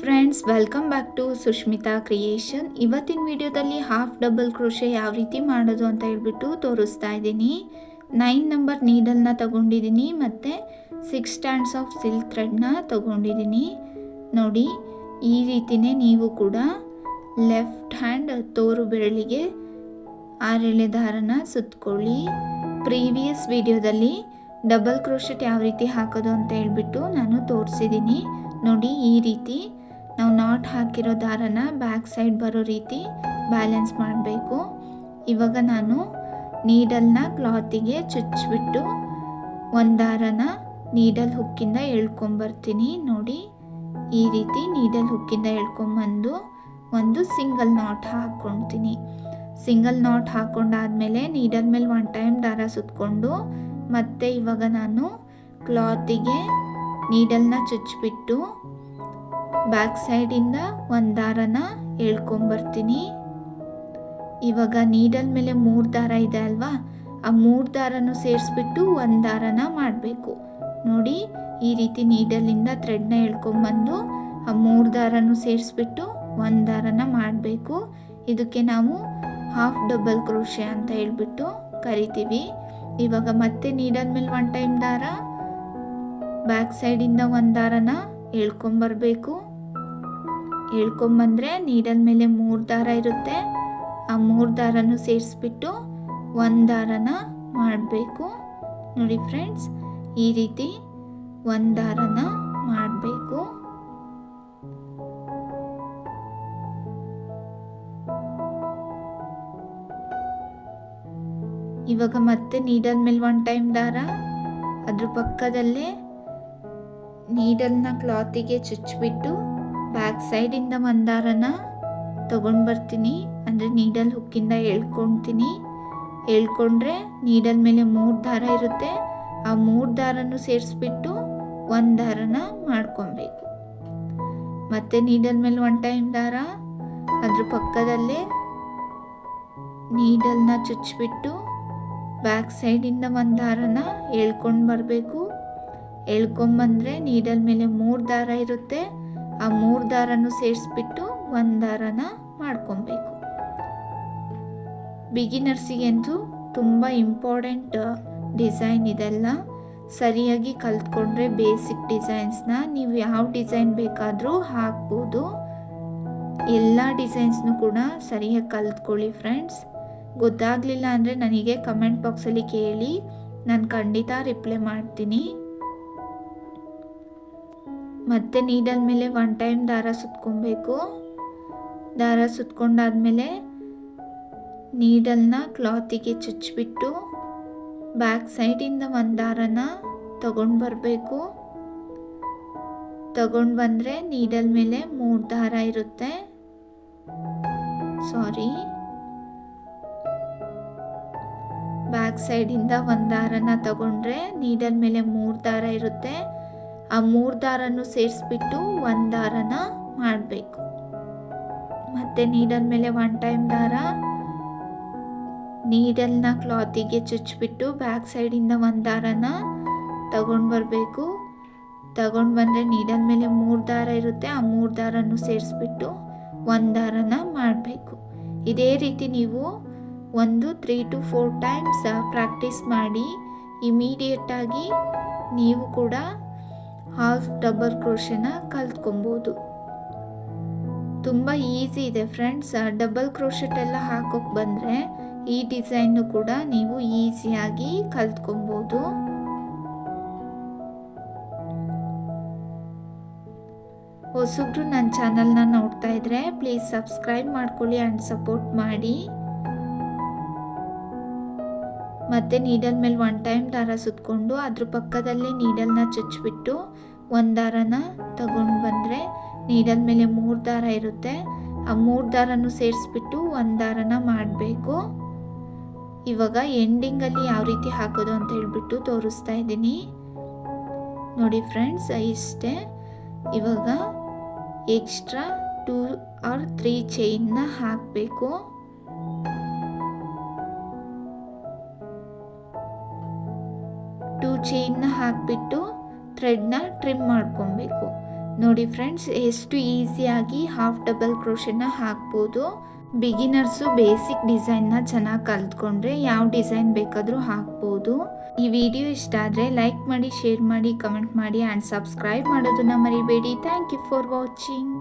Friends welcome back to Sushmita creation ಇವತ್ತಿನ ವಿಡಿಯೋದಲ್ಲಿ half double crochet ಯಾವ ರೀತಿ ಮಾಡೋದು ಅಂತ ಹೇಳ್ಬಿಟ್ಟು ತೋರಿಸ್ತಾ ಇದ್ದೀನಿ. ನೈನ್ ನಂಬರ್ ನೀಡಲ್ನ ತಗೊಂಡಿದ್ದೀನಿ ಮತ್ತು ಸಿಕ್ಸ್ ಸ್ಟ್ಯಾಂಡ್ಸ್ ಆಫ್ ಸಿಲ್ಕ್ ಥ್ರೆಡ್ನ ತಗೊಂಡಿದ್ದೀನಿ. ನೋಡಿ, ಈ ರೀತಿಯೇ ನೀವು ಕೂಡ ಲೆಫ್ಟ್ ಹ್ಯಾಂಡ್ ತೋರು ಬೆರಳಿಗೆ ಆರೆಳೆ ದಾರನ ಸುತ್ತಕೊಳ್ಳಿ ಪ್ರೀವಿಯಸ್ ವಿಡಿಯೋದಲ್ಲಿ ಡಬಲ್ ಕ್ರೋಶೆಟ್ ಯಾವ ರೀತಿ ಹಾಕೋದು ಅಂತ ಹೇಳ್ಬಿಟ್ಟು ನಾನು ತೋರಿಸಿದ್ದೀನಿ. ನೋಡಿ, ಈ ರೀತಿ ನಾವು ನಾಟ್ ಹಾಕಿರೋ ದಾರನ ಬ್ಯಾಕ್ ಸೈಡ್ ಬರೋ ರೀತಿ ಬ್ಯಾಲೆನ್ಸ್ ಮಾಡಬೇಕು. ಇವಾಗ ನಾನು ನೀಡಲ್ನ ಕ್ಲಾತಿಗೆ ಚುಚ್ಚಿಬಿಟ್ಟು ಒಂದು ದಾರನ ನೀಡಲ್ ಹುಕ್ಕಿಂದ ಎಳ್ಕೊಂಬರ್ತೀನಿ. ನೋಡಿ, ಈ ರೀತಿ ನೀಡಲ್ ಹುಕ್ಕಿಂದ ಎಳ್ಕೊಂಬಂದು ಒಂದು ಸಿಂಗಲ್ ನಾಟ್ ಹಾಕ್ಕೊಳ್ತೀನಿ ಸಿಂಗಲ್ ನಾಟ್ ಹಾಕೊಂಡಾದ್ಮೇಲೆ ನೀಡಲ್ ಮೇಲೆ ಒನ್ ಟೈಮ್ ದಾರ ಸುತ್ತಕೊಂಡು ಮತ್ತೆ ಇವಾಗ ನಾನು ಕ್ಲಾತಿಗೆ ನೀಡಲ್ನ ಚುಚ್ಚಿಬಿಟ್ಟು ಬ್ಯಾಕ್ ಸೈಡಿಂದ ಒಂದು ದಾರನ ಎಳ್ಕೊಂಬರ್ತೀನಿ. ಇವಾಗ ನೀಡಲ್ ಮೇಲೆ ಮೂರು ದಾರ ಇದೆ ಅಲ್ವಾ? ಆ ಮೂರು ದಾರನು ಸೇರಿಸ್ಬಿಟ್ಟು ಒಂದು ದಾರನ ಮಾಡಬೇಕು. ನೋಡಿ, ಈ ರೀತಿ ನೀಡಲಿಂದ ಥ್ರೆಡ್ನ ಎಳ್ಕೊಂಬಂದು ಆ ಮೂರು ದಾರನು ಸೇರಿಸ್ಬಿಟ್ಟು ಒಂದು ದಾರನ ಮಾಡಬೇಕು. ಇದಕ್ಕೆ ನಾವು ಹಾಫ್ ಡಬಲ್ ಕ್ರೋಶೆ ಅಂತ ಹೇಳ್ಬಿಟ್ಟು ಕರಿತೀವಿ. ಇವಾಗ ಮತ್ತೆ ನೀಡಲ್ ಮೇಲೆ ಒನ್ ಟೈಮ್ ದಾರ ಬ್ಯಾಕ್ ಸೈಡಿಂದ ಒಂದು ದಾರನ ಎಳ್ಕೊಂಬರ್ಬೇಕು ಎಳ್ಕೊಂಬಂದ್ರೆ ನೀಡಲ್ ಮೇಲೆ ಮೂರು ದಾರ ಇರುತ್ತೆ. ಆ ಮೂರು ದಾರನು ಸೇರಿಸ್ಬಿಟ್ಟು ಒಂದು ದಾರನ ಮಾಡಬೇಕು. ನೋಡಿ ಫ್ರೆಂಡ್ಸ್, ಈ ರೀತಿ ಒಂದು ದಾರನ ಮಾಡಬೇಕು. ಇವಾಗ ಮತ್ತೆ ನೀಡಲ್ ಮೇಲೆ ಒನ್ ಟೈಮ್ ದಾರ. ಅದ್ರ ಪಕ್ಕದಲ್ಲೇ ನೀಡಲ್ನ ಕ್ಲಾತಿಗೆ ಚುಚ್ಚಿಬಿಟ್ಟು ಬ್ಯಾಕ್ ಸೈಡಿಂದ ಮಂದಾರನ ದಾರನ ತೊಗೊಂಡು ಬರ್ತೀನಿ. ಅಂದರೆ ನೀಡಲ್ ಹುಕ್ಕಿಂದ ಎಳ್ಕೊತೀನಿ ಎಳ್ಕೊಂಡ್ರೆ ನೀಡಲ್ ಮೇಲೆ ಮೂರು ದಾರ ಇರುತ್ತೆ. ಆ ಮೂರು ದಾರನು ಸೇರಿಸ್ಬಿಟ್ಟು ಒಂದು ದಾರನ ಮಾಡ್ಕೊಬೇಕು. ಮತ್ತೆ ನೀಡಲ್ ಮೇಲೆ ಒನ್ ಟೈಮ್ ದಾರ. ಅದ್ರ ಪಕ್ಕದಲ್ಲೇ ನೀಡಲ್ನ ಚುಚ್ಚಿಬಿಟ್ಟು ಬ್ಯಾಕ್ ಸೈಡಿಂದ ಒಂದು ದಾರನ ಎಳ್ಕೊಂಡು ಬರಬೇಕು. ಎಳ್ಕೊಂಬಂದ್ರೆ ನೀಡಲ್ ಮೇಲೆ ಮೂರು ದಾರ ಇರುತ್ತೆ. ಆ ಮೂರು ದಾರನೂ ಸೇರಿಸ್ಬಿಟ್ಟು ಒಂದು ದಾರನ ಮಾಡ್ಕೊಬೇಕು. ಬಿಗಿನರ್ಸಿಗಂತೂ ತುಂಬ ಇಂಪಾರ್ಟೆಂಟ್ ಡಿಸೈನ್ ಇದೆಲ್ಲ. ಸರಿಯಾಗಿ ಕಲ್ತ್ಕೊಂಡ್ರೆ ಬೇಸಿಕ್ ಡಿಸೈನ್ಸ್ನ ನೀವು ಯಾವ ಡಿಸೈನ್ ಬೇಕಾದರೂ ಹಾಕ್ಬೋದು. ಎಲ್ಲ ಡಿಸೈನ್ಸ್ನು ಕೂಡ ಸರಿಯಾಗಿ ಕಲ್ತ್ಕೊಳ್ಳಿ ಫ್ರೆಂಡ್ಸ್. ಗೊತ್ತಾಗಲಿಲ್ಲ ಅಂದರೆ ನನಗೆ ಕಮೆಂಟ್ ಬಾಕ್ಸಲ್ಲಿ ಕೇಳಿ. ನಾನು ಖಂಡಿತ ರಿಪ್ಲೈ ಮಾಡ್ತೀನಿ. ಮತ್ತೆ ನೀಡಲ್ ಮೇಲೆ ಒನ್ ಟೈಮ್ ದಾರ ಸುತ್ಕೊಬೇಕು. ದಾರ ಸುತ್ಕೊಂಡಾದ್ಮೇಲೆ ನೀಡಲ್ನ ಕ್ಲಾತಿಗೆ ಚುಚ್ಚಿಬಿಟ್ಟು ಬ್ಯಾಕ್ ಸೈಡಿಂದ ಒಂದು ದಾರನ ತಗೊಂಡು ಬರಬೇಕು. ತಗೊಂಡು ಬಂದರೆ ನೀಡಲ್ ಮೇಲೆ ಮೂರು ದಾರ ಇರುತ್ತೆ. ಸಾರಿ ಬ್ಯಾಕ್ ಸೈಡಿಂದ ಒಂದು ದಾರನ ತಗೊಂಡ್ರೆ ನೀಡಲ್ ಮೇಲೆ ಮೂರು ದಾರ ಇರುತ್ತೆ. ಆ ಮೂರು ದಾರನ್ನು ಸೇರಿಸ್ಬಿಟ್ಟು ಒಂದು ದಾರನ ಮಾಡಬೇಕು. ಮತ್ತೆ ನೀಡಲ್ ಮೇಲೆ ಒನ್ ಟೈಮ್ ದಾರ, ನೀಡಲ್ನ ಕ್ಲಾತಿಗೆ ಚುಚ್ಚಿಬಿಟ್ಟು ಬ್ಯಾಕ್ ಸೈಡಿಂದ ಒಂದು ದಾರನ ತಗೊಂಡು ಬರಬೇಕು. ತಗೊಂಡು ಬಂದರೆ ನೀಡಲ್ ಮೇಲೆ ಮೂರು ದಾರ ಇರುತ್ತೆ, ಆ ಮೂರು ದಾರನ್ನು ಸೇರಿಸ್ಬಿಟ್ಟು ಒಂದು ದಾರನ ಮಾಡಬೇಕು. ಇದೇ ರೀತಿ ನೀವು ಒಂದು three two four times practice ಮಾಡಿ ಇಮಿಡಿಯೇಟಾಗಿ ನೀವು ಕೂಡ ಹಾಫ್ ಡಬಲ್ ಕ್ರೋಶೆನ ಕಲ್ತ್ಕೊಬೋದು. ತುಂಬ ಈಸಿ ಇದೆ ಫ್ರೆಂಡ್ಸ್ ಡಬಲ್ ಕ್ರೋಶೆಟ್ ಎಲ್ಲ ಹಾಕೋಕೆ ಬಂದರೆ ಈ ಡಿಸೈನು ಕೂಡ ನೀವು ಈಸಿಯಾಗಿ ಕಲ್ತ್ಕೊಬೋದು. ಹೊಸಬ್ರು ನನ್ನ ಚಾನಲ್ನ ನೋಡ್ತಾ ಇದ್ರೆ ಪ್ಲೀಸ್ ಸಬ್ಸ್ಕ್ರೈಬ್ ಮಾಡ್ಕೊಳ್ಳಿ ಆ್ಯಂಡ್ ಸಪೋರ್ಟ್ ಮಾಡಿ. ಮತ್ತು ನೀಡಲ್ ಮೇಲೆ ಒನ್ ಟೈಮ್ ದಾರ ಸುತ್ತಕೊಂಡು ಅದ್ರ ಪಕ್ಕದಲ್ಲೇ ನೀಡಲ್ನ ಚುಚ್ಚಿಬಿಟ್ಟು ಒಂದು ದಾರನ ತಗೊಂಡು ಬಂದರೆ ನೀಡಲ್ ಮೇಲೆ ಮೂರು ದಾರ ಇರುತ್ತೆ. ಆ ಮೂರು ದಾರನೂ ಸೇರಿಸ್ಬಿಟ್ಟು ಒಂದು ದಾರನ ಮಾಡಬೇಕು. ಇವಾಗ ಎಂಡಿಂಗಲ್ಲಿ ಯಾವ ರೀತಿ ಹಾಕೋದು ಅಂತ ಹೇಳ್ಬಿಟ್ಟು ತೋರಿಸ್ತಾ ಇದ್ದೀನಿ. ನೋಡಿ ಫ್ರೆಂಡ್ಸ್ ಇಷ್ಟೇ. ಇವಾಗ ಎಕ್ಸ್ಟ್ರಾ ಟೂ ಆರ್ ತ್ರೀ ಚೈನ್ನ ಹಾಕಬೇಕು. ಚೈನ್ನ ಹಾಕಿಬಿಟ್ಟು ಥ್ರೆಡ್ನ ಟ್ರಿಮ್ ಮಾಡ್ಕೊಬೇಕು. ನೋಡಿ ಫ್ರೆಂಡ್ಸ್ ಎಷ್ಟು ಈಸಿಯಾಗಿ ಹಾಫ್ ಡಬಲ್ ಕ್ರೋಷನ್ನ ಹಾಕ್ಬೋದು. ಬಿಗಿನರ್ಸು ಬೇಸಿಕ್ ಡಿಸೈನ್ನ ಚೆನ್ನಾಗಿ ಕಲ್ತ್ಕೊಂಡ್ರೆ ಯಾವ ಡಿಸೈನ್ ಬೇಕಾದರೂ ಹಾಕ್ಬೋದು. ಈ ವಿಡಿಯೋ ಇಷ್ಟ ಆದರೆ ಲೈಕ್ ಮಾಡಿ ಶೇರ್ ಮಾಡಿ ಕಮೆಂಟ್ ಮಾಡಿ ಆ್ಯಂಡ್ ಸಬ್ಸ್ಕ್ರೈಬ್ ಮಾಡೋದನ್ನ ಮರಿಬೇಡಿ. Thank you for watching